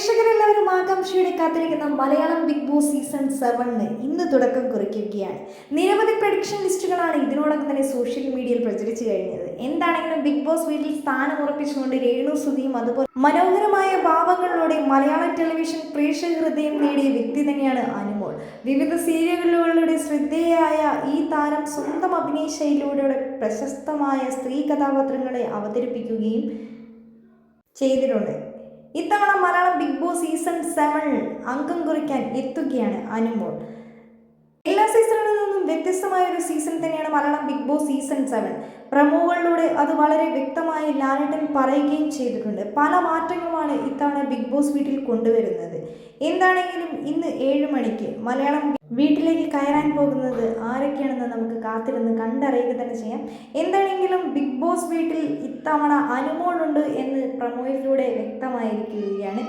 പ്രേക്ഷകരെല്ലാവരും ആകാംക്ഷയോടെ കാത്തിരിക്കുന്ന Malayalam Bigg Boss season സെവനിന് ഇന്ന് തുടക്കം കുറിക്കുകയാണ്. നിരവധി പ്രഡിക്ഷൻ ലിസ്റ്റുകളാണ് ഇതിനോടൊപ്പം തന്നെ സോഷ്യൽ മീഡിയയിൽ പ്രചരിച്ചു കഴിഞ്ഞത്. എന്താണെങ്കിലും ബിഗ് ബോസ് വീട്ടിൽ സ്ഥാനം ഉറപ്പിച്ചുകൊണ്ട് രേണു സുധിയും അതുപോലെ മനോഹരമായ ഭാവങ്ങളിലൂടെ മലയാള ടെലിവിഷൻ പ്രേക്ഷക ഹൃദയം നേടിയ വ്യക്തി തന്നെയാണ് അനുമോൾ. വിവിധ സീരിയലുകളിലൂടെ ശ്രദ്ധേയായ ഈ താരം സ്വന്തം അഭിനയ ശൈലിയിലൂടെ പ്രശസ്തമായ സ്ത്രീ കഥാപാത്രങ്ങളെ അവതരിപ്പിക്കുകയും ചെയ്തിട്ടുണ്ട്. ഇത്തവണ മലയാളം ബിഗ് സെവനിൽ അംഗം കുറിക്കാൻ എത്തുകയാണ് അനുമോൾ. എല്ലാ സീസണിൽ നിന്നും വ്യത്യസ്തമായ ഒരു സീസൺ തന്നെയാണ് Malayalam Bigg Boss season seven. പ്രമോകളിലൂടെ അത് വളരെ വ്യക്തമായി ലാലിട്ടൻ പറയുകയും ചെയ്തിട്ടുണ്ട്. പല മാറ്റങ്ങളുമാണ് ഇത്തവണ ബിഗ് ബോസ് വീട്ടിൽ കൊണ്ടുവരുന്നത്. എന്താണെങ്കിലും ഇന്ന് ഏഴ് മണിക്ക് മലയാളം വീട്ടിലേക്ക് കയറാൻ പോകുന്നത് ആരൊക്കെയാണെന്ന് നമുക്ക് കാത്തിരുന്ന് കണ്ടറിയുക തന്നെ ചെയ്യാം. എന്താണെങ്കിലും ബിഗ് ബോസ് വീട്ടിൽ ഇത്തവണ അനുമോളുണ്ട് എന്ന് പ്രമോയിലൂടെ വ്യക്തമായിരിക്കുകയാണ്.